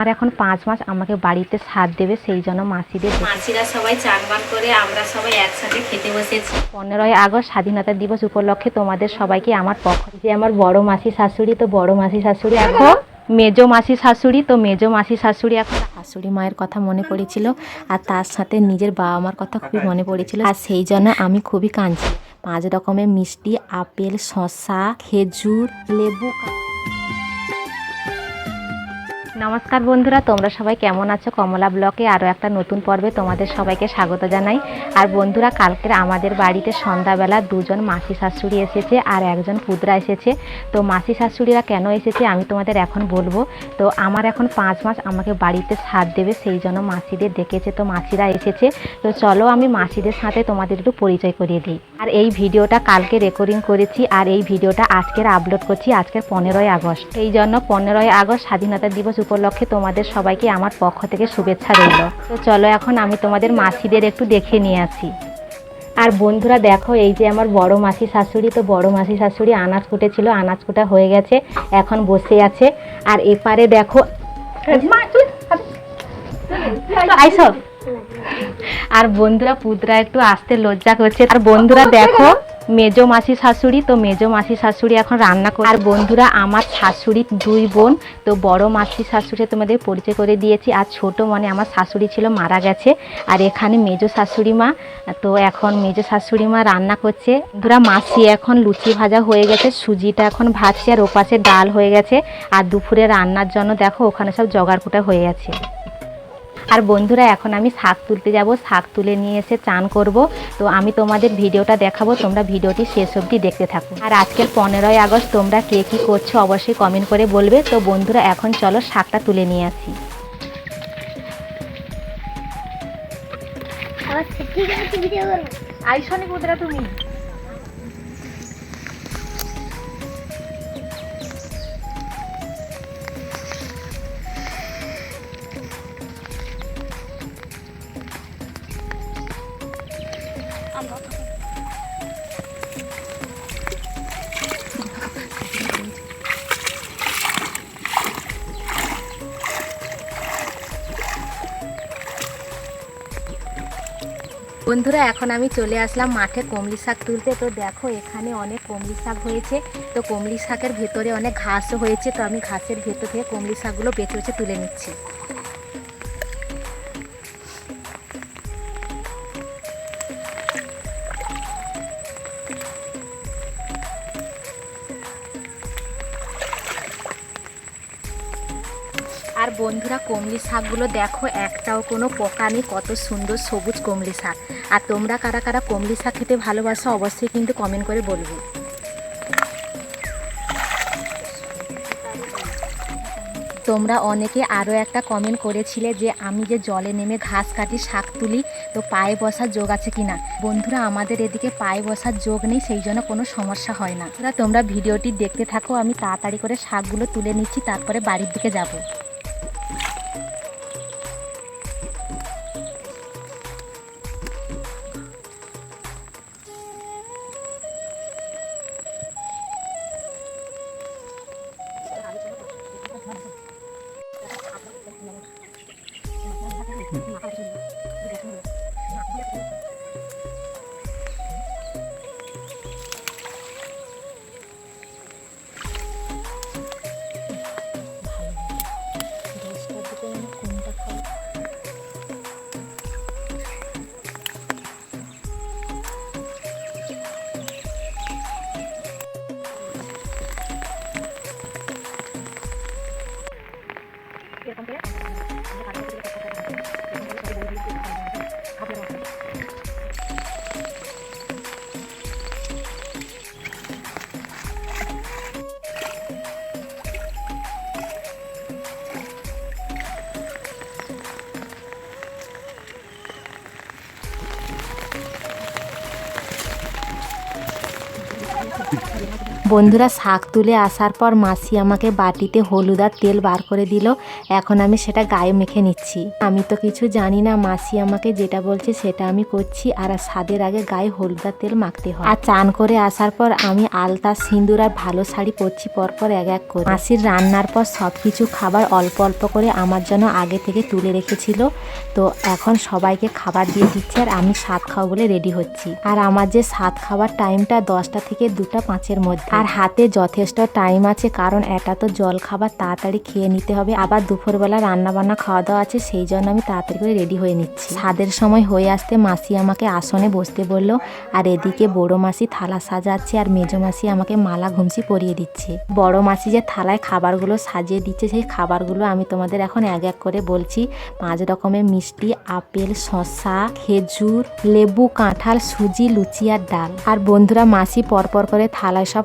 আর এখন পাঁচ মাস আমাকে বাড়িতে সাথ দেবে সেই জন্য মাসিদের মাসিরা সবাই চান বান করে আমরা সবাই একসাথে খেতে বসেছি। পনেরোই আগস্ট স্বাধীনতা দিবস উপলক্ষে তোমাদের সবাইকে আমার পক্ষ যে আমার বড় মাসি শাশুড়ি তো বড় মাসি শাশুড়ি এখন মেজো মাসি শাশুড়ি তো মেজো মাসি শাশুড়ি এখন। শাশুড়ি মায়ের কথা মনে পড়েছিল আর তার সাথে নিজের বাবা মার কথা খুবই মনে পড়েছিল আর সেই জন্য আমি খুবই কাঁদছি পাঁচ রকমের মিষ্টি আপেল শসা খেজুর লেবু নমস্কার বন্ধুরা, তোমরা সবাই কেমন আছো? কমলা ব্লকে আরও একটা নতুন পর্বে তোমাদের সবাইকে স্বাগত জানাই। আর বন্ধুরা কালকের আমাদের বাড়িতে সন্ধ্যাবেলা দুজন মাসি শাশুড়ি এসেছে আর একজন পুদরা এসেছে। তো মাসি শাশুড়িরা কেন এসেছে আমি তোমাদের এখন বলব। তো আমার এখন পাঁচ মাস আমাকে বাড়িতে সাথ দেবে, সেই জন্য মাসিদের ডেকেছে। তো মাসিরা এসেছে। তো চলো আমি মাসিদের সাথে তোমাদের একটু পরিচয় করিয়ে দিই। আর এই ভিডিওটা কালকে রেকর্ডিং করেছি আর এই ভিডিওটা আজকের আপলোড করছি আজকের পনেরোই আগস্ট। এই জন্য পনেরোই আগস্ট স্বাধীনতা দিবস উপলক্ষে তোমাদের সবাইকে আমার পক্ষ থেকে শুভেচ্ছা রইল। তো চলো এখন আমি তোমাদের মাসিদের একটু দেখে নিয়ে আসি। আর বন্ধুরা দেখো, এই যে আমার বড় মাসি শাশুড়ি, তো বড় মাসি শাশুড়ি আনাজ কুটেছিল, আনাজ কুটা হয়ে গেছে, এখন বসে আছে। আর এপারে দেখো আর বন্ধুরা পুতরা একটু আসতে লজ্জা করছে। আর বন্ধুরা দেখো মেজো মাসি শাশুড়ি, তো মেজো মাসি শাশুড়ি এখন রান্না করে আর বন্ধুরা, আমার শাশুড়ির দুই বোন, তো বড় মাসি শাশুড়ি তোমাদের পরিচয় করে দিয়েছি। আর ছোট মানে আমার শাশুড়ি ছিল, মারা গেছে। আর এখানে মেজো শাশুড়ি মা, তো এখন মেজো শাশুড়ি মা রান্না করছে। বন্ধুরা, মাসি এখন লুচি ভাজা হয়ে গেছে, সুজিটা এখন ভাজছে, আর ওপাশে ডাল হয়ে গেছে। আর দুপুরে রান্নার জন্য দেখো, ওখানে সব জোগাড় হয়ে গেছে আর বন্ধুরা এখন আমি শাক তুলতে যাব। শাক তুলে নিয়ে এসে চান করব। তো আমি তোমাদের ভিডিওটা দেখাবো। তোমরা ভিডিওটি শেষ অবধি দেখতে থাকো। আর আজকের পনেরোই আগস্ট তোমরা কে কী করছ অবশ্যই কমেন্ট করে বলবে। তো বন্ধুরা এখন চলো শাকটা তুলে নিয়ে আসি। আচ্ছা ঠিক আছে ভিডিও করব। আইসনি পুত্রা তুমি? বন্ধুরা, এখন আমি চলে আসলাম মাঠে কমলি শাক তুলতে। তো দেখো, এখানে অনেক কমলি শাক হয়েছে। তো কমলি শাকের ভেতরে অনেক ঘাসও হয়েছে। তো আমি ঘাসের ভেতর থেকে কমলি শাকগুলো বেঁচে বেঁচে তুলে নিচ্ছি। বন্ধুরা, কমলি শাকগুলো দেখো, একটাও কোনো পোকা নেই, কত সুন্দর সবুজ কমলি শাক। আর তোমরা কারা কারা কমলি শাক খেতে ভালোবাসো, অবশ্যই কিন্তু কমেন্ট করে বলবে। তোমরা অনেকে আরও একটা কমেন্ট করেছিলে যে, আমি যে জলে নেমে ঘাস কাটি শাক তুলি, তো পায়ে বসার যোগ আছে কি না? বন্ধুরা, আমাদের এদিকে পায়ে বসার যোগ নেই, সেই জন্য কোনো সমস্যা হয় না। তোমরা ভিডিওটি দেখতে থাকো, আমি তাড়াতাড়ি করে শাকগুলো তুলে নিচ্ছি, তারপরে বাড়ির দিকে যাব। ハハハハ! বন্ধুরা শাক তুলে আসার পর মাসি আমাকে বাটিতে হলুদ আর তেল বার করে দিল। এখন আমি সেটা গায়ে মেখে নিচ্ছি। আমি তো কিছু জানি না, মাসি আমাকে যেটা বলছে সেটা আমি করছি আর স্বাদের আগে গায়ে হলুদ আর তেল মাখতে হয়। আর চান করে আসার পর আমি আলতা, সিঁদুর আর ভালো শাড়ি পরছি পরপর এক এক করে। মাসির রান্নার পর সব কিছু খাবার অল্প অল্প করে আমার জন্য আগে থেকে তুলে রেখেছিল। তো এখন সবাইকে খাবার দিয়ে দিচ্ছে আর আমি সাত খাওয়া বলে রেডি হচ্ছি। আর আমার যে সাত খাওয়ার টাইমটা দশটা থেকে দুটা পাঁচের মধ্যে। আর হাতে যথেষ্ট টাইম আছে, কারণ এটা তো জল খাবার, তাড়াতাড়ি খেয়ে নিতে হবে। আবার দুপুরবেলা রান্না বান্না খাওয়া দাওয়া আছে, সেই জন্য আমি তাড়াতাড়ি করে রেডি হয়ে নিচ্ছি। স্বাদের সময় হয়ে আসতে মাসি আমাকে আসনে বসতে বলল, আর এদিকে বড় মাসি থালা সাজাচ্ছে, আর মেজো মাসি আমাকে মালা, ঘুমসি পরিয়ে দিচ্ছে। বড় মাসি যে থালায় খাবারগুলো সাজিয়ে দিচ্ছে, সেই খাবারগুলো আমি তোমাদের এখন এক এক করে বলছি। পাঁচ রকমের মিষ্টি, আপেল, শসা, খেজুর, লেবু, কাঁঠাল, সুজি, লুচি আর ডাল। আর বন্ধুরা, মাসি পরপর করে থালায় সব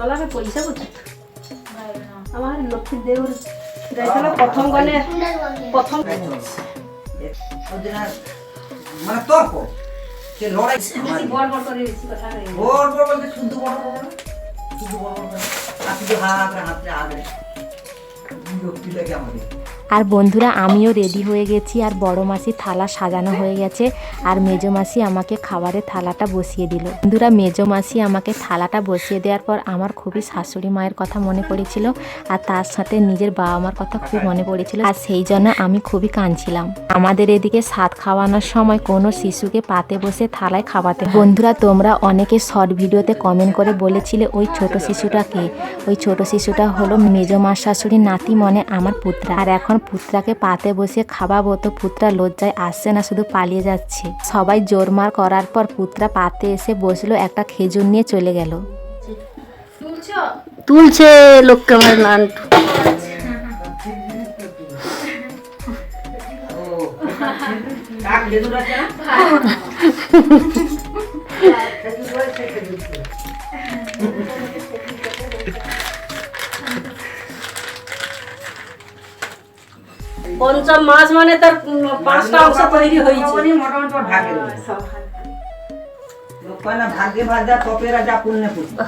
আমার ପଇସା গেলে আমার লক্ষ্মীর দেউর যাইছিল প্রথম গলে প্রথম মানে তর্ক সে লড়াই বড় বড় করে বেশি কথা নেই বড় বড় বলতে শুদ্ধ বড় বড় না শুদ্ধ বড় বড় আর শুধু হাত হাতে আগে লক্ষ্মী লাগে আমাদের আর বন্ধুরা, আমিও রেডি হয়ে গেছি আর বড় মাসি থালা সাজানো হয়ে গেছে আর মেজো মাসি আমাকে খাবারের থালাটা বসিয়ে দিল। বন্ধুরা, মেজো মাসি আমাকে থালাটা বসিয়ে দেওয়ার পর আমার খুবই শাশুড়ি মায়ের কথা মনে পড়েছিল আর তার সাথে নিজের বাবা মার কথা খুব মনে পড়েছিল আর সেই জন্য আমি খুবই কাঁদছিলাম। আমাদের এদিকে স্বাদ খাওয়ানোর সময় কোনো শিশুকে পাতে বসে থালায় খাওয়াতে বন্ধুরা, তোমরা অনেকে শর্ট ভিডিওতে কমেন্ট করে বলেছিলে ওই ছোট শিশুটাকে ওই ছোট শিশুটা হলো মেজো মার শাশুড়ির নাতি মনে আমার পুত্রা। আর এখন পুত্রাকে পাতে বসে খাওয়াবো তো পুত্রা লজ্জায় আসছে না শুধু পালিয়ে যাচ্ছে। সবাই জোরমার করার পর পুত্রা পাতে এসে বসল একটা খেজুর নিয়ে চলে গেল। তুলছে? লোককে আমার নানটু। পঞ্চম মাস মানে তার পাঁচটা অংশ তৈরি হয়েছে। মোটামুটি মোটামুটি ওর ভাগে রয়েছে। লোক কয় না ভাগ্যে ভাগ তপেরা যা পুণ্যে পুণ্য।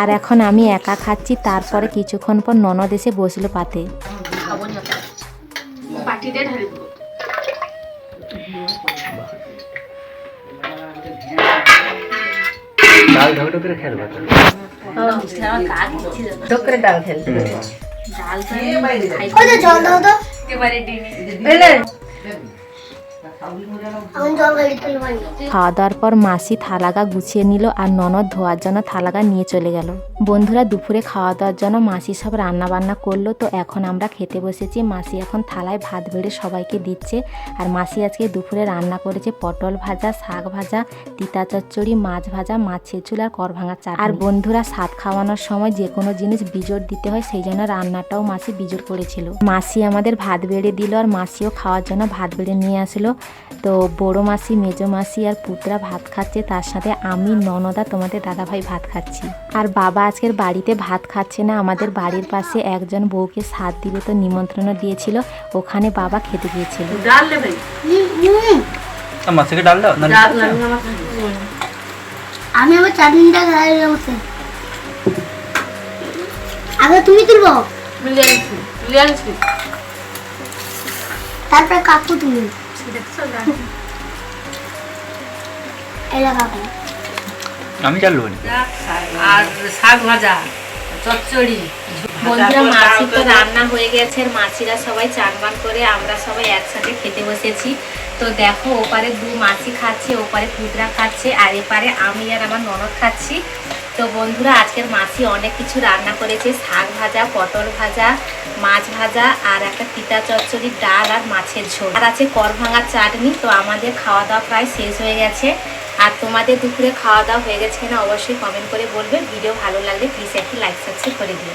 আর এখন আমি একা খাচ্ছি তারপরে কিছুক্ষণ পর ননদ এসে বসল পাতে। ডাল খেলবে। ঢোকরে ডাল খেলতে ডাল খেয়ে। জল দাও তো। এবারে পানি খাওয়া দাওয়ার পর মাসি থালাগা গুছিয়ে নিল আর ননদ ধোয়ার জন্য থালাগা নিয়ে চলে গেল। বন্ধুরা, দুপুরে খাওয়া দাওয়ার জন্য মাসি সব রান্না বান্না করল, তো এখন আমরা খেতে বসেছি। মাসি এখন থালায় ভাত বেড়ে সবাইকে দিচ্ছে আর মাসি আজকে দুপুরে রান্না করেছে পটল ভাজা, শাক ভাজা, তিতা চচ্চড়ি, মাছ ভাজা মাছের চুল আর কর ভাঙা চা আর বন্ধুরা সাত খাওয়ানোর সময় যে কোনো জিনিস বিজোড় দিতে হয়, সেই জন্য রান্নাটাও মাসি বিজোড় করেছিল। মাসি আমাদের ভাত বেড়ে দিল আর মাসিও খাওয়ার জন্য ভাত বেড়ে নিয়ে আসলো। তো বড়ো মাসি মেজো মাসি আর পুতরা ভাত খাচ্ছে তার সাথে আমি ননদা তোমাদের দাদাভাই ভাত খাচ্ছি। আর বাবা আজকের বাড়িতে ভাত খাচ্ছে না আমাদের বাড়ির পাশে একজন বউকে সাত দিবে তো নিমন্ত্রণ দিয়েছিল ওখানে বাবা খেতে গিয়েছিল। আমি আমার চাটনিটা খাই আগে তুমি তুলবো? তারপরে কাকু তুমি। এলা আমি জানলো না। আর শাক ভাজা চচ্চড়ি। বন্ধুরা মাসি তো রান্না হয়ে গেছে মাছিরা সবাই চান বান করে আমরা সবাই একসাথে খেতে বসেছি। তো দেখো ওপারে দু মাছি খাচ্ছে ওপারে পুতরা খাচ্ছে আর এপারে আমি আর আমার ননদ খাচ্ছি। তো বন্ধুরা, আজকের মাসি অনেক কিছু রান্না করেছে। শাক ভাজা, পটল ভাজা, মাছ ভাজা আর একটা তিতা চচ্চড়ি, ডাল আর মাছের ঝোল। আর আছে কর ভাঙা চাটনি, তো আমাদের খাওয়া দাওয়া প্রায় শেষ হয়ে গেছে। আর তোমাদের দুপুরে খাওয়া দাওয়া হয়ে গেছে কিনা অবশ্যই কমেন্ট করে বলবে। ভিডিও ভালো লাগলে প্লিজ একটি লাইক সাবস্ক্রাইব করে দিও।